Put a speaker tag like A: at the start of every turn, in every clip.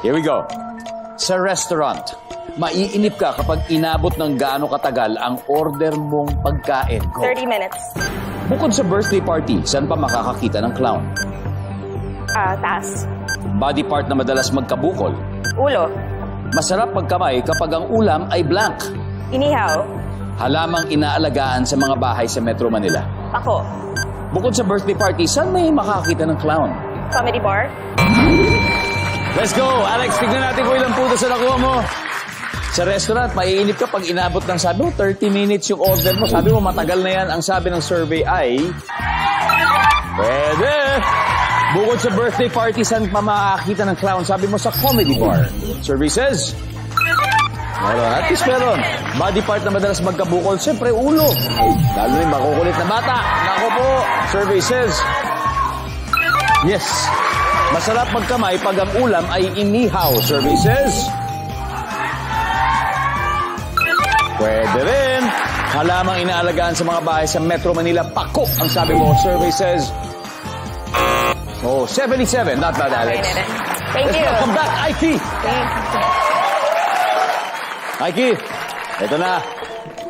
A: Here we go. Sa restaurant, maiinip ka kapag inabot ng gaano katagal ang order mong pagkain. Go.
B: 30 minutes.
A: Bukod sa birthday party, saan pa makakakita ng clown?
B: Ah, taas.
A: Body part na madalas magkabukol.
B: Ulo.
A: Masarap magkamay kapag ang ulam ay blank.
B: Inihaw.
A: Halamang inaalagaan sa mga bahay sa Metro Manila.
B: Ako.
A: Bukod sa birthday party, saan may makakita ng clown?
B: Comedy bar.
A: Let's go! Alex, tignan natin kung ilang puto sa nakuha mo. Sa restaurant, maiinip ka pag inabot ng sabi mo, 30 minutes yung order mo. Sabi mo, matagal na yan. Ang sabi ng survey ay... Pwede! Bukod sa birthday party, saan pa makakita ng clown? Sabi mo, sa comedy bar. Survey says... At least meron. Body part na madalas magkabukol, siyempre ulo. Lalo na yung makukulit na bata. Nako po. Survey says... Yes. Masarap magkamay pag ang ulam ay inihaw. Says... Pwede rin. Halamang inaalagaan sa mga bahay sa Metro Manila, pako ang sabi mo. Survey says... Oh, 77. Not bad, Alex.
B: Thank you.
A: welcome back, Ike. Ike, ito na.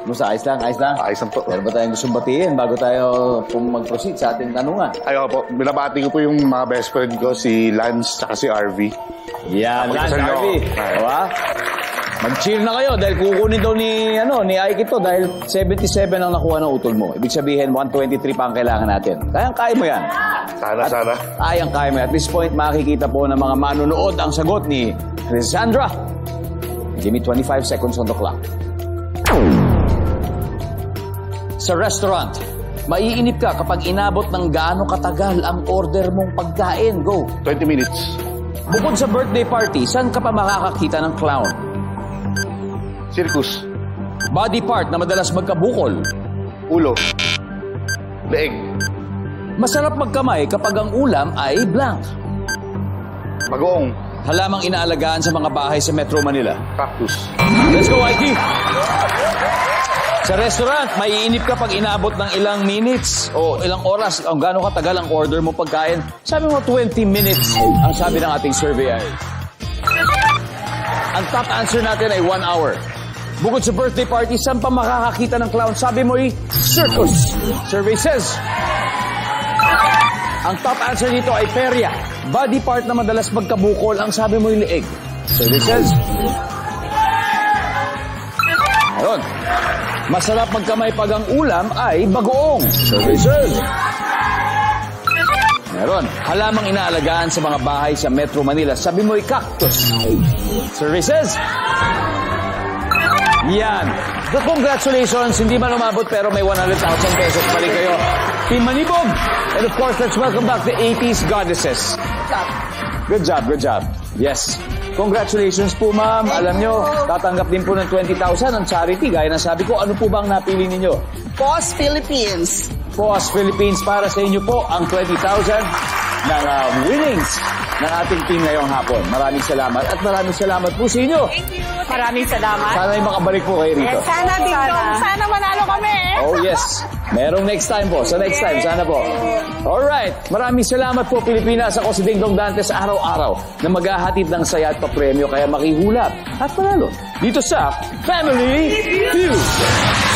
A: Musta, ayos lang, ayos lang.
C: Ayos lang po.
A: Meron ba tayong gustong batiin bago tayo kung mag-proceed sa ating tanungan?
C: Ayoko po, binabati ko po yung mga best friend ko, si Lance at si RV.
A: Yan, Lance
C: Mag-isang
A: Harvey.
C: ako. Ay.
A: Diba? Mag-chill na kayo dahil kukunin daw ni, ano, ni Ike ito dahil 77 ang nakuha ng utol mo. Ibig sabihin, 123 pa ang kailangan natin. Kayang-kaya mo yan.
C: Sana, sana.
A: Kayang kaya mo. At this point, makikita po ng mga manunood ang sagot ni Sandra. Give me 25 seconds on the clock. Sa restaurant, maiinip ka kapag inabot ng gaano katagal ang order mong pagkain. Go.
C: 20 minutes.
A: Bukod sa birthday party, saan ka pa makakakita ng clown?
C: Circus.
A: Body part na madalas magkabukol.
C: Ulo. Leeg.
A: Masarap magkamay kapag ang ulam ay blank.
C: Bagoong.
A: Halamang inaalagaan sa mga bahay sa Metro Manila.
C: Cactus.
A: Let's go, Ike! Sa restaurant, maiinip ka pag inabot ng ilang minutes o ilang oras ang gaano katagal ang order mo pagkain. Sabi mo 20 minutes ang sabi ng ating survey ay. Ang top answer natin ay 1 hour. Bukod sa birthday party, saan pa makakakita ng clown? Sabi mo ay circus. Survey says. Ang top answer dito ay perya. Body part na madalas magkabukol, ang sabi mo yung leeg. Survey says. Ayun. Masarap magkamay pag ang ulam ay bagoong. Services. Meron. Halamang inaalagaan sa mga bahay sa Metro Manila. Sabi mo ay cactus. Services. Yan. So, congratulations. Hindi man umabot pero may 100,000 pesos pa rin kayo. Team Manibog. And of course, let's welcome back the 80s goddesses. Good job, good job. Yes. Congratulations po, ma'am. Alam nyo, tatanggap din po ng 20,000 ang charity. Gaya ng sabi ko, ano po ba ang napili ninyo?
D: Boss Philippines.
A: POS Philippines para sa inyo po ang 20,000 ng ah, winnings ng ating team ngayong hapon. Maraming salamat at maraming salamat po sa inyo.
B: Maraming salamat.
A: Sana ay makabalik po kayo rito.
D: Sana din dong, sana.
A: Oh yes. Merong next time po. Sa next time, sana po. Alright. Maraming salamat po Pilipinas. Ako si Dingdong Dantes araw-araw na maghahatid ng saya at papremyo kaya makihulap at panalo dito sa Family Feud.